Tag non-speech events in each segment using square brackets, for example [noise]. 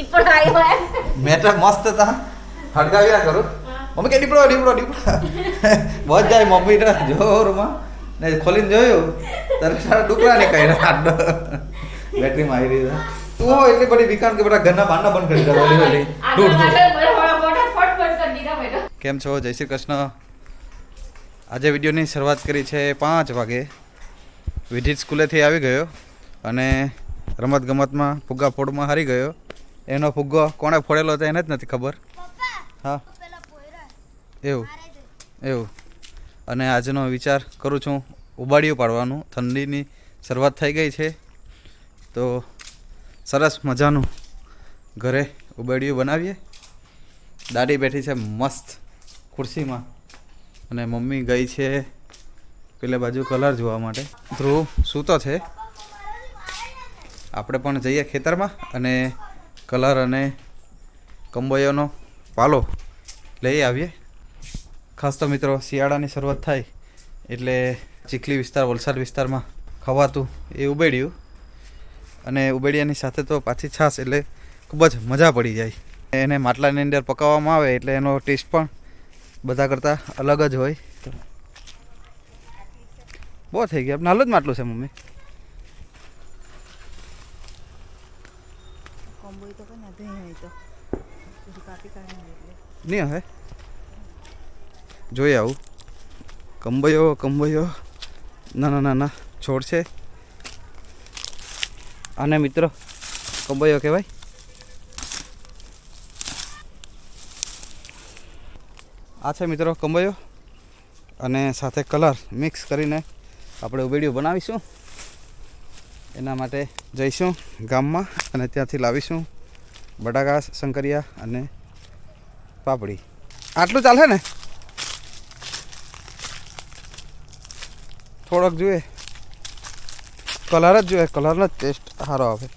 દીપડો આવ્યો એમ મેં તો મસ્ત હતા હડગાવ્યા કરું. મમ્મી કે દીપડો દીપડો દીપડો બહુ જાય મમ્મી જોરમાં. ને ખોલીને જોયું. તારે સારા ડુકરા ને કઈ આડો બેટરીમાં આવી રહી તું હો એટલી બધી વિકાન કે બધા ઘરના બારના બંધ કરી દેવા ઓલી. ઓલી કેમ છો? જય શ્રી કૃષ્ણ. આજે વિડીયોની શરૂઆત કરી છે પાંચ વાગે. વિધિત સ્કૂલેથી આવી ગયો અને રમત ગમતમાં ફુગ્ગા ફોડમાં હારી ગયો. એનો ફુગ્ગો કોણે ફોડેલો હતો એને જ નથી ખબર. હા. એવું. એવું. અને આજનો વિચાર કરું છું ઉબાડિયું પાડવાનું. ઠંડીની શરૂઆત થઈ ગઈ છે. તો સરસ મજાનું ઘરે ઉબાડિયું બનાવીએ. દાદી બેઠી છે મસ્ત ખુરશીમાં. અને મમ્મી ગઈ છે પેલે બાજુ કલર જોવા માટે. ધ્રુવ સૂતો છે. આપણે પણ જઈએ ખેતરમાં અને કલર અને કંબોયોનો પાલો લઈ આવીએ. ખાસ તો મિત્રો શિયાળાની શરૂઆત થાય એટલે ચીખલી વિસ્તાર, વલસાડ વિસ્તારમાં ખવાતું એ ઉબેડ્યું. અને ઉબેડિયાની સાથે તો પાછી છાશ એટલે ખૂબ જ મજા પડી જાય. એને માટલાની અંદર પકાવવામાં આવે એટલે એનો ટેસ્ટ પણ બધા કરતાં અલગ જ હોય. બહુ થઈ ગયા. નાલું જ માટલું છે, મમ્મી કોમ્બોય તો કઈ નથી અહીં તો બધું કાપી કાઢીને એટલે નહીં હવે જોઈ આવું કંબયો કંબોયો નાના નાના છોડ છે આને મિત્રો કંબયો કહેવાય આ છે મિત્રો કંબયો અને સાથે કલર મિક્સ કરીને આપણે ઉબેડિયું બનાવીશું એના માટે જઈશું ગામમાં અને ત્યાંથી લાવીશું બટાકા શંકરિયા અને પાપડી. આટલું ચાલે ને? થોડોક જોઈએ કલર જ જોઈએ કલરનો જ ટેસ્ટ સારો આવે.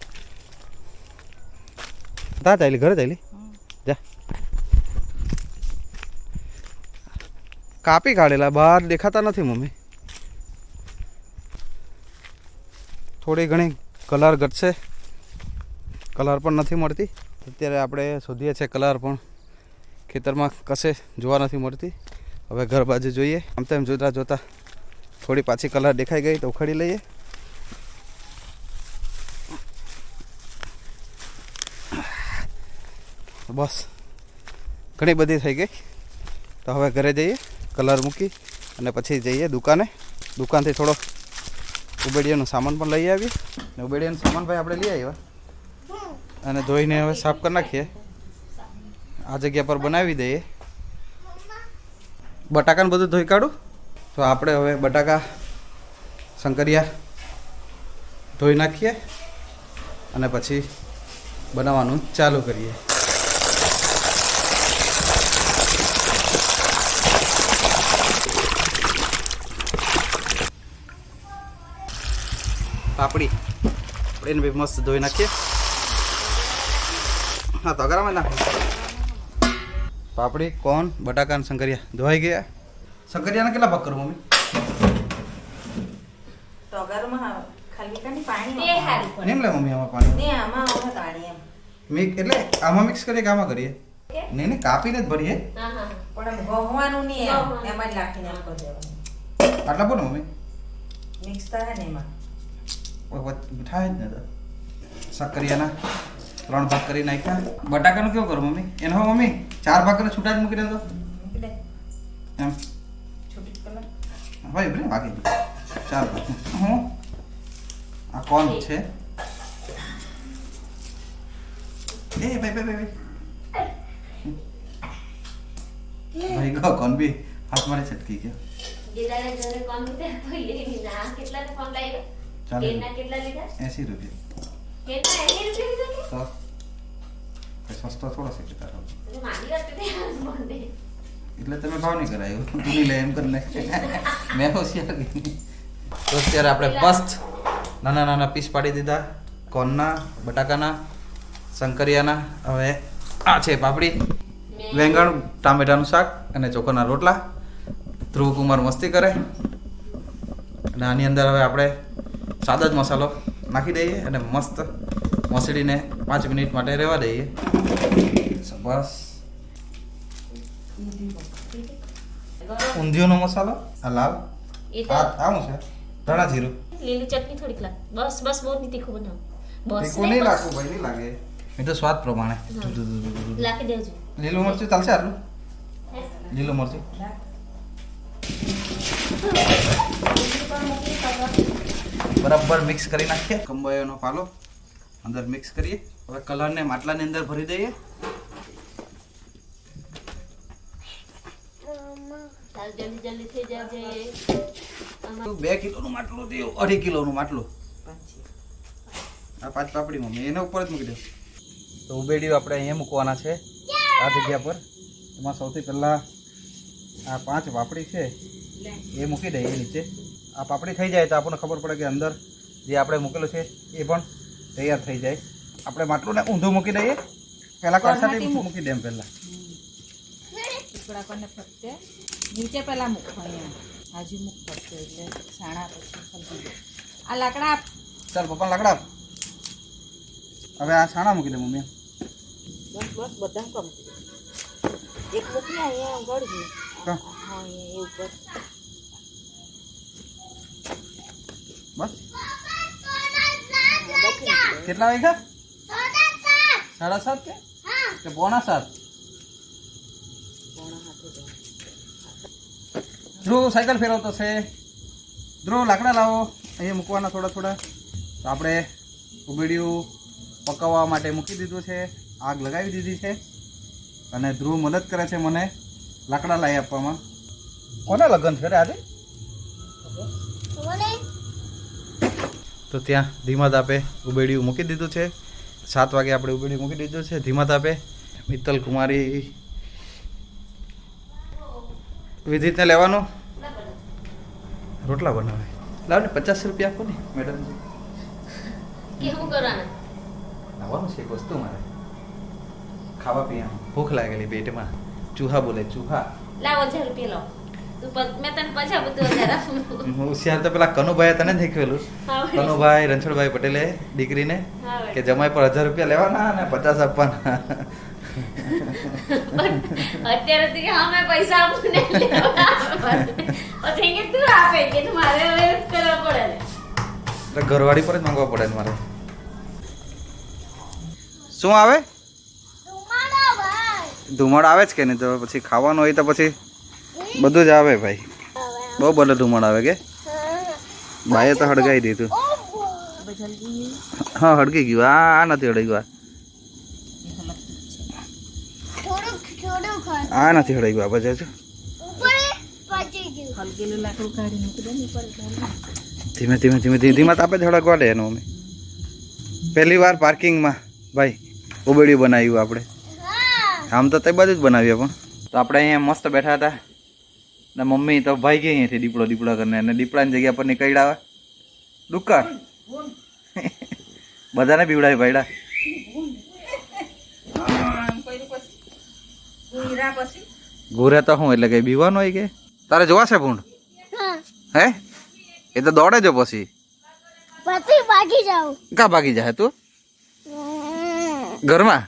તા ચાલી ઘરે ચાલી જા. કાપી કાઢેલા. બહાર દેખાતા નથી મમ્મી. થોડી ઘણી કલર ઘટશે. કલર પણ નથી મળતી. અત્યારે આપણે શોધીએ છીએ કલર પણ. ખેતરમાં કશે જોવા નથી મળતી. હવે ઘર બાજુ જોઈએ. આમ તેમ જોતા જોતા થોડી પાછી કલર દેખાઈ ગઈ તો ઉખાડી લઈએ. બસ. ઘણી બધી થઈ ગઈ. તો હવે ઘરે જઈએ, કલર મૂકી અને પછી જઈએ દુકાને. દુકાનથી થોડો ઉબેડિયાનો સામાન પણ લઈ આવીએ. ને ઉબેડિયાનો સામાન ભાઈ આપણે લઈ આવ્યા. અને ધોઈને હવે સાફ કરી નાખીએ. આ જગ્યા પર બનાવી દઈએ. બટાકાને બધું ધોઈ કાઢું. તો આપણે હવે બટાકા શંકરિયા ધોઈ નાખીએ અને પછી બનાવવાનું ચાલુ કરીએ. પાપડી. આપણે એને બી મસ્ત ધોઈ નાખીએ. હા તો ગરમ નાખીએ પાપડી કોણ બટાકા અને શંકરિયા ધોવાઈ ગયા? શંકરિયાના કેટલા ભાગ કરું મમ્મી? તગારમાં ખાલી પાણી તે હારું પણ. લે મમ્મી આમાં પાણી. ને આમાં હવે પાણી એમ. મિક્સ એટલે આમાં મિક્સ કરીએ કે આમાં કરીએ? નહીં નહીં કાપીને જ ભરીએ. હા હા. પણ એમ નહીં એમ ગોહવાનું. જ નાખીને એમ કરી દેવાનું. આટલા બોલો મમ્મી. મિક્સ થાય ને એમાં. થાય જ ને તો. ત્રણ ભાગ કરી નાખ્યા. બટાકાનું કેવું કરું મમ્મી? એનો મમ્મી ચાર ભાગ કરીને છૂટા જ મૂકી દેતો એમ? ભાઈ ભાઈ ભલે બાકી ચાર ભાગ હું? આ કોણ છે? એ ભાઈ ભાઈ ભાઈ ભાઈ ભાઈ ગો કોણ બી હાથ મારે છટકી ગયો. કેટલા લીધા? એસી રૂપિયા. કેના 80 રૂપિયા લીધા તો કઈ સસ્તો થોડો એટલે તમે ભાવ નહીં કરાયો. એમ કરીને મેં હોશિયાર તો અત્યારે આપણે મસ્ત નાના નાના પીસ પાડી દીધા. કોર્નના બટાકાના શંકરિયાના હવે છે પાપડી. વેંગણ, ટામેટાનું શાક અને ચોખાના રોટલા. ધ્રુવ કુમાર મસ્તી કરે. અને આની અંદર હવે આપણે સાદો જ મસાલો નાખી દઈએ અને મસ્ત મસળીને પાંચ મિનિટ માટે રહેવા દઈએ. બસ ઊંધિયોનો મસાલો આ લાલ. આ આવું છે. ધાણા જીરું. લીલી ચટણી થોડીક લાગ બસ બસ બહુ નહીં તીખું બનાવ. બસ તીખું નહીં લાગવું ભાઈ નહીં લાગે. એ તો સ્વાદ પ્રમાણે. લાખી દેજો. લીલું મરચું ચાલશે આટલું? લીલું મરચું. બરાબર મિક્સ કરી નાખીએ. કંબોયોનો પાલો અંદર મિક્સ કરીએ. હવે કલરને માટલાની અંદર ભરી દઈએ. જલ્દી જલ્દી થઈ બે કિલોનું માટલું દઉં અઢી કિલોનું માટલું. આ પાંચ પાપડી મમ્મી એના ઉપર જ મૂકી દઉં. તો ઉબેડીઓ આપણે અહીંયા મૂકવાના છે, આ જગ્યા પર. એમાં સૌથી પહેલાં આ પાંચ પાપડી છે, એ મૂકી દઈએ નીચે. આ પાપડી થઈ જાય તો આપણને ખબર પડે કે અંદર જે આપણે મૂકેલું છે એ પણ તૈયાર થઈ જાય. આપણે માટલું ને ઊંધું મૂકી દઈએ. પહેલાં કડસાથી મૂકી. દઈએ પહેલાં. ટુકડા કરીને ફરતે નીચે પહેલા મૂકવા અહીંયા. હાજી મૂક ફરતે એટલે સાણા પછી આ લાકડા આપ. ચાલ પપ્પા લાકડા આપ. હવે આ સાણા મૂકી દે મમ્મી બસ બસ બધા કમ. એક મૂકી અહીંયા ગળજી હા. હા અહીંયા એ ઉપર. બસ. કેટલા વાગ્યા સાડા સાત કે? કે પોણા સાત? ધ્રુવ સાયકલ ફેરવતો છે. ધ્રુવ લાકડા લાવો. અહીંયા મૂકવાના થોડા થોડા. તો આપણે ઉગડ્યું પકાવવા માટે મૂકી દીધું છે. આગ લગાવી દીધી છે. અને ધ્રુવ મદદ કરે છે મને લાકડા લાવી આપવામાં. કોના લગ્ન છે આજે? તો ત્યાં ધીમા તાપે ઉબેડિયું મૂકી દીધું છે. સાત વાગે આપણે ઉબેડિયું મૂકી દીધું છે. ધીમા તાપે મિત્તલ કુમારી વિધિતને લેવાનું? રોટલા બનાવે. લાવ ને પચાસ રૂપિયા આપો ને મેડમ કેવું કરવાના? લાવવાનું છે એક વસ્તુ મારે. ખાવા પીવાનું. ભૂખ લાગેલી પેટમાં. ચૂહા બોલે ચૂહા. લાવો હજાર રૂપિયા લાવો. હોશિયાર તો પેલા કનુભાઈએ તને શીખવેલું. કનુભાઈ રણછોડભાઈ પટેલે દીકરીને કે જમાઈ પર હજાર રૂપિયા લેવાના અને પચાસ આપવાના. અત્યારે તો કે પૈસા આપું ને પછી કે તું આપે કે મારે હવે કરવા પડે એટલે ઘરવાળી પર જ માંગવા પડે ને મારે. શું આવે. ધુમાડ આવે જ કે નહીં? તો પછી ખાવાનું હોય તો પછી બધું જ આવે ભાઈ. બહુ બધું ધુમાડ આવે કે? ભાઈએ તો હળગાઈ દીધું. હા, હળગી ગયું. આ આ નથી હળગ્યું, આ. આ નથી હળગ્યું, આ બધા જો. હલગેલું લાકડું કાઢી મૂકી દે ને ઉપર ઢાળી. ધીમે ધીમે ધીમે ધીમે ધીમે તાપે જ હળગવા દે એનું અમે. પહેલી વાર પાર્કિંગમાં ભાઈ ઉબેડ્યું બનાવ્યું આપણે. આમ તો તે બધું જ બનાવીએ પણ. તો આપણે અહીંયા મસ્ત બેઠા હતા. ને મમ્મી તો ભાઈ ગઈ અહીંયાથી દીપડો દીપડો કરીને અને દીપડાની જગ્યા પર નીકળ્યા દુકાન? બધાને પીવડાવી ભાઈડા ઘોરે તો શું એટલે કઈ બીવાનું હોય કે? તારે જોવાશે ભૂંડ? હે. એ તો દોડે જો પછી. પછી ભાગી જાઉં. કા ભાગી જાય તું? ઘરમાં?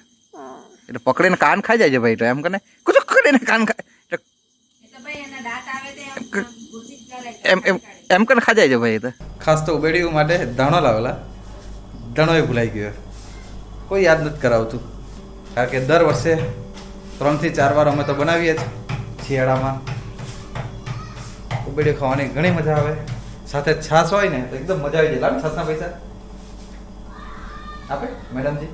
એટલે પકડીને કાન ખાઈ જાય છે ભાઈ તો એમ કને કુછ કરીને કાન ખાય એટલે એ તો ભાઈ એના દાંત આવે તે આમ ક- ગુંજી જ કરે. એમ એમ એમ કરીને ખા જાય છે ભાઈ તો? ખાસ તો ઉબેડીયું માટે ધાણો લાવેલા. ધાણો એ ભૂલાઈ ગયો. કોઈ યાદ નથી કરાવતું. કારણ કે દર વર્ષે ત્રણથી ચાર વાર અમે તો બનાવીએ જ શિયાળામાં. ઉબેડી ખાવાની ઘણી મજા આવે. સાથે છાશ હોય ને, તો એકદમ મજા આવી જાય. લાવ છાશના પૈસા? આપે? મેડમજી?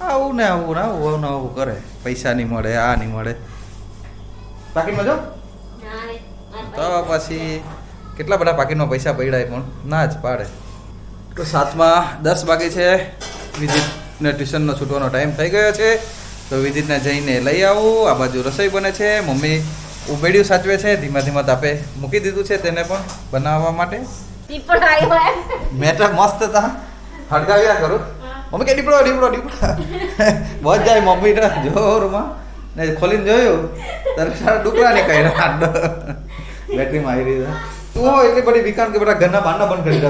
આવું ને આવું ને આવું ને આવું કરે. પૈસા નહીં મળે, આ નહીં મળે. બાકી જો ના રે મારા તો પછી કેટલા બધા પાકીટમાં પૈસા પડ્યા પણ? ના જ પાડે. તો સાતમાં દસ વાગે છે. વિજિતને ટ્યુશનનો છૂટવાનો ટાઈમ થઈ ગયો છે. તો વિજિતને જઈને લઈ આવું. આ બાજુ રસોઈ બને છે. મમ્મી ઉમેડ્યું સાચવે છે. ધીમા ધીમા તાપે મૂકી દીધું છે તેને પણ બનાવવા માટે. મેં તો મસ્ત હતા હડકાવ્યા કરું. મમ્મી કે દીપડો દીપડો દીપડો બસ જાય મમ્મી જોરમાં ને ખોલીને જોયું? તારે સારા ડુકડા નીકળ્યા બેટરીમાં આવી રહી તું એટલી બધી વિકાન કે બધા ઘરના બાંડા બંધ કરી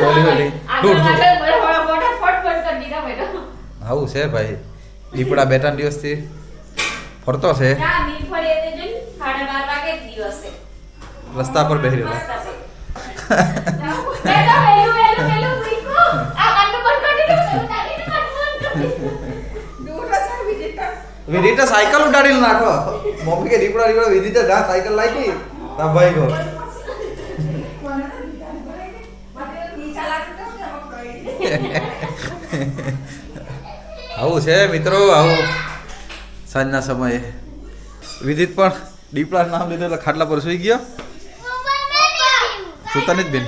બડે બડે ફટાફટ આવું છે ભાઈ. દીપડા બે ત્રણ દિવસથી ફરતો છે. રસ્તા પર બેસી રહેલો દો. વિધિતા સાયકલ ઉડાડીને નાખો. મમ્મી કે દીપડા દીપડા વિધિતા જા, સાયકલ લાગી. તા ભાઈ ગો. આવું છે મિત્રો, આવું સાંજના સમયે. વિધિત પણ દીપડા નામ લીધું એટલે ખાટલા પર સુઈ ગયો. સુતાની જ બેન.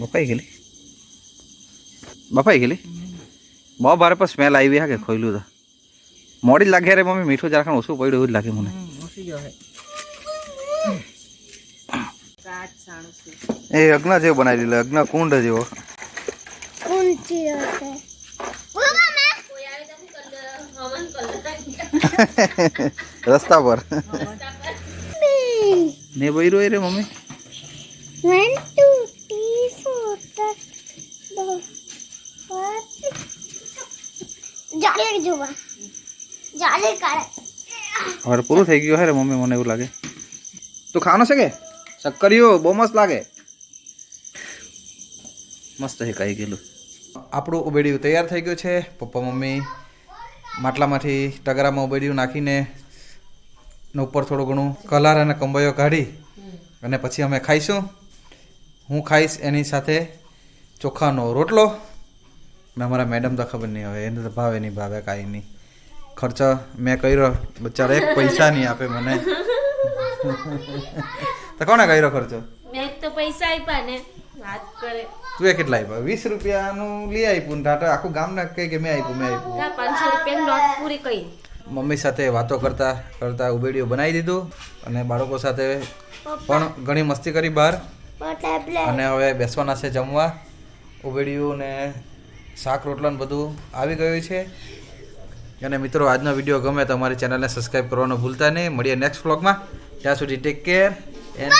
બપાઈ ગયેલી? બપાઈ ગયેલી? બહુ ભારે પર સ્મેલ આવી હા કે ખોઈલું તો. મોડી જ લાગે રે મમ્મી મીઠું જરાક ઓછું પડ્યું એવું જ લાગે મને. એ અગ્ન જેવો બનાવી દીધો અગ્ન કુંડ જેવો. રસ્તા પર. ને બૈરો રે મમ્મી. જાલે જોવા. જાલે કાળે. હવે પૂરું થઈ ગયું હે મમ્મી, મને એવું લાગે. તું ખાવાનો છે કે? શક્કરિયો બહુ મસ્ત લાગે. મસ્ત હે કાઈ ગયેલું. આપણું ઉબેડિયું તૈયાર થઈ ગયું છે. પપ્પા, મમ્મી માટલામાંથી તગરામાં ઉબેડિયું નાખીને ને ઉપર થોડું ઘણું કલર અને કંબાઈઓ કાઢી અને પછી અમે ખાઈશું. હું ખાઈશ એની સાથે ચોખાનો રોટલો. ને અમારા મેડમ તો ખબર નહીં હવે એને તો ભાવે નહીં ભાવે કાંઈ નહીં. ખર્ચો મેં કર્યો બચારા એક પૈસા નહીં આપે મને. [laughs] તો કોને કર્યો ખર્ચો? મેં તો પૈસા આપ્યા ને વાત કરે. તું એ કેટલા આપ્યા? વીસ રૂપિયાનું લઈ આપ્યું ને ટાટા આખું ગામના કહે કે મેં આપ્યું મેં આપ્યું પાંચસો રૂપિયાની નોટ પૂરી કરી. મમ્મી સાથે વાતો કરતા કરતા ઉબેડીઓ બનાવી દીધું અને બાળકો સાથે પણ ઘણી મસ્તી કરી બહાર. અને હવે બેસવાના છે જમવા. ઉબેડિયું ને શાક રોટલા ને બધું આવી ગયું છે. અને મિત્રો, આજનો વીડિયો ગમે તો અમારી ચેનલને સબસ્ક્રાઈબ કરવાનું ભૂલતા નહીં. મળીએ નેક્સ્ટ વ્લોગમાં ત્યાં સુધી ટેક કેર એન્ડ